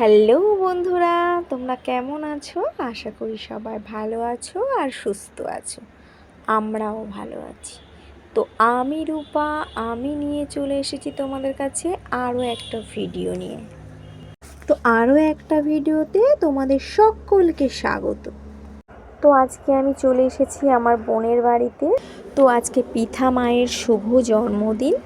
Hello বন্ধুরা, তোমরা কেমন আছো? আশা করি সবাই ভালো আছো আর সুস্থ আছো। আমরাও ভালো আছি। তো আমি রূপা, আমি নিয়ে চলে এসেছি তোমাদের কাছে আরও একটা ভিডিও নিয়ে। তো আরও একটা ভিডিওতে তোমাদের সকলকে স্বাগত। তো আজকে আমি চলে এসেছি আমার বোনের বাড়িতে। তো আজকে পিঠা মায়ের শুভ জন্মদিন।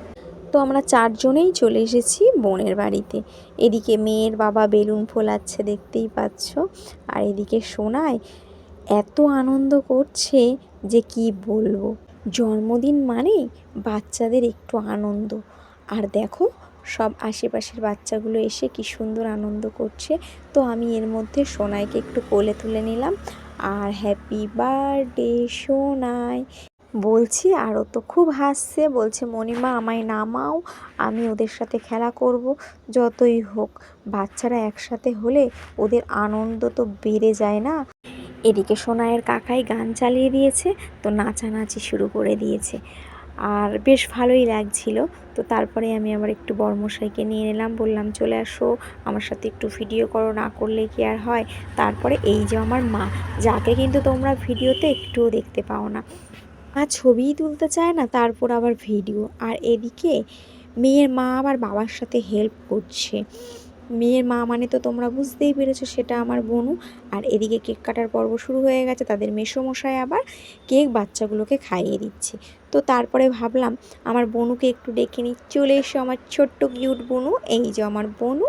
তো আমরা চারজনেই চলে এসেছি বোনের বাড়িতে। এদিকে মেয়ের বাবা বেলুন ফোলাচ্ছে, দেখতেই পাচ্ছ। আর এদিকে সোনায় এত আনন্দ করছে যে কি বলব? জন্মদিন মানেই বাচ্চাদের একটু আনন্দ। আর দেখো, সব আশেপাশের বাচ্চাগুলো এসে কি সুন্দর আনন্দ করছে। তো আমি এর মধ্যে সোনাইকে একটু কোলে তুলে নিলাম। আর হ্যাপি বার্থডে, সোনাই! বলছি, আর ও তো খুব হাসছে, বলছে, মণিমা, আমায় নামাও, আমি ওদের সাথে খেলা করব, যতই হোক। বাচ্চারা একসাথে হলে ওদের আনন্দ তো বেড়ে যায় না। এদিকে সোনায়ের কাকাই গান চালিয়ে দিয়েছে, তো নাচানাচি শুরু করে দিয়েছে। আর বেশ ভালোই লাগছিল। তো তারপরে আমি আবার একটু বর্মশাইকে নিয়ে নিলাম, বললাম, চলে আসো, আমার সাথে একটু ভিডিও করো, না করলে কি আর হয়? তারপরে এই যে আমার মা, যাকে কিন্তু তোমরা ভিডিওতে একটুও দেখতে পাও না। মা ছবিই তুলতে চায় না, তারপর আবার ভিডিও। আর এদিকে মেয়ের মা আবার বাবার সাথে হেল্প করছে। মেয়ের মা মানে তো তোমরা বুঝতেই পেরেছ সেটা আমার বনু। আর এদিকে কেক কাটার পর্ব শুরু হয়ে গেছে, তাদের মেসোমশাই আবার কেক বাচ্চাগুলোকে খাইয়ে দিচ্ছে। তো তারপরে ভাবলাম, আমার বনুকে একটু ডেকে নিই। চলে এসো আমার ছোট্ট কিউট বনু। এই যে আমার বনু।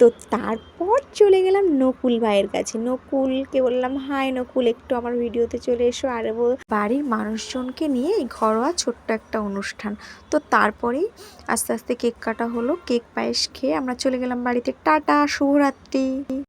তো তারপর চলে গেলাম নকুল ভাইয়ের কাছে। নকুলকে বললাম, হাই নকুল, একটু আমার ভিডিওতে চলে এসো। আর বাড়ির মানুষজনকে নিয়ে এই ঘরোয়া ছোট্ট একটা অনুষ্ঠান। তো তারপরেই আস্তে আস্তে কেক কাটা হলো। কেক পায়েস খেয়ে আমরা চলে গেলাম বাড়িতে। টাটা, শুভরাত্রি।